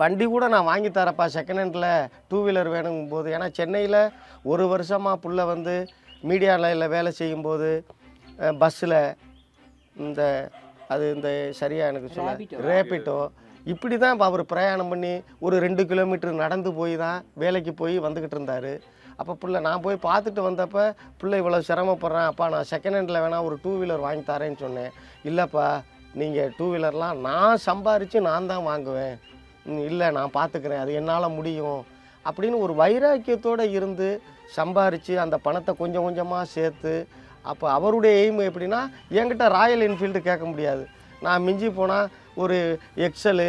வண்டி கூட நான் வாங்கி தரப்பா. செகண்ட் ஹேண்டில் டூ வீலர் வேணுங்கும் போது ஏன்னா சென்னையில் ஒரு வருஷமாக புள்ள வந்து மீடியா லைனில் வேலை செய்யும்போது பஸ்ஸில் இந்த அது இந்த சரியாக எனக்கு சொல்ல ரேபிட்டோ இப்படி தான் அவர் பிரயாணம் பண்ணி ஒரு ரெண்டு கிலோமீட்டர் நடந்து போய் தான் வேலைக்கு போய் வந்துக்கிட்டு இருந்தார். அப்போ புள்ள நான் போய் பார்த்துட்டு வந்தப்போ புள்ள இவ்வளோ சிரமப்படுறேன் அப்பா நான் செகண்ட் ஹேண்டில் வேணால் ஒரு டூ வீலர் வாங்கி தரேன்னு சொன்னேன். இல்லைப்பா நீங்கள் டூ வீலர்லாம் நான் சம்பாரித்து நான் தான் வாங்குவேன். இல்லை நான் பார்த்துக்கிறேன் அது என்னால் முடியும். அப்படின்னு ஒரு வைராக்கியத்தோடு இருந்து சம்பாரித்து அந்த பணத்தை கொஞ்சம் கொஞ்சமாக சேர்த்து அப்போ அவருடைய எய்ம் எப்படின்னா என்கிட்ட ராயல் என்ஃபீல்டு கேட்க முடியாது. நான் மிஞ்சி போனால் ஒரு எக்ஸலு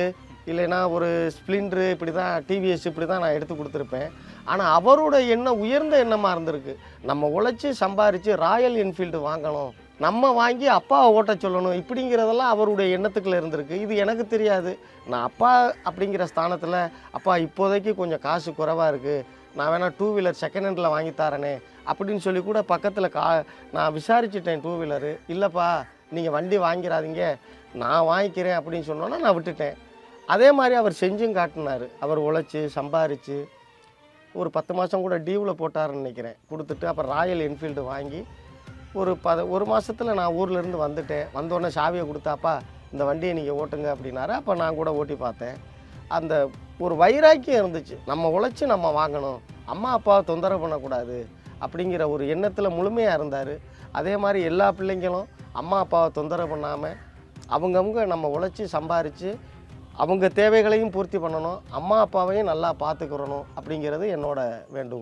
இல்லைன்னா ஒரு ஸ்ப்ளிண்ட்ரு இப்படி தான் டிவிஎஸ் இப்படி தான் நான் எடுத்து கொடுத்துருப்பேன். ஆனால் அவரோட எண்ணம் உயர்ந்த எண்ணமாக இருந்திருக்கு. நம்ம உழைச்சி சம்பாரித்து ராயல் என்ஃபீல்டு வாங்கணும். நம்ம வாங்கி அப்பாவை ஓட்ட சொல்லணும். இப்படிங்கிறதெல்லாம் அவருடைய எண்ணத்துக்குள்ள இருந்திருக்கு. இது எனக்கு தெரியாது. நான் அப்பா அப்படிங்கிற ஸ்தானத்தில் அப்பா இப்போதைக்கு கொஞ்சம் காசு குறைவாக இருக்குது நான் வேணால் டூ வீலர் செகண்ட் ஹேண்டில் வாங்கி தரேனே. அப்படின்னு சொல்லி கூட பக்கத்தில் கா நான் விசாரிச்சிட்டேன் டூ வீலரு இல்லைப்பா நீங்கள் வண்டி வாங்கிறாதீங்க. நான் வாங்கிக்கிறேன். அப்படின்னு சொன்னோன்னா நான் விட்டுட்டேன். அதே மாதிரி அவர் செஞ்சும் காட்டினார். அவர் உழைச்சி சம்பாரித்து ஒரு பத்து மாதம் கூட டியூவில் போட்டாருன்னு நினைக்கிறேன். கொடுத்துட்டு அப்புறம் ராயல் என்ஃபீல்டு வாங்கி ஒரு பத ஒரு மாதத்தில் நான் ஊர்லேருந்து வந்துட்டேன். வந்தோடனே சாவியை கொடுத்தாப்பா இந்த வண்டியை நீங்கள் ஓட்டுங்க அப்படின்னாரு. அப்போ நான் கூட ஓட்டி பார்த்தேன். அந்த ஒரு வைராக்கியம் இருந்துச்சு. நம்ம உழைச்சி நம்ம வாங்கணும். அம்மா அப்பாவை தொந்தரவு பண்ணக்கூடாது அப்படிங்கிற ஒரு எண்ணத்தில் முழுமையாக இருந்தார். அதே மாதிரி எல்லா பிள்ளைங்களும் அம்மா அப்பாவை தொந்தரவு பண்ணாமல் அவங்கவுங்க நம்ம உழைச்சி சம்பாரித்து அவங்க தேவைகளையும் பூர்த்தி பண்ணணும். அம்மா அப்பாவையும் நல்லா பார்த்துக்கிறணும் அப்படிங்கிறது என்னோட வேண்டுகோள்.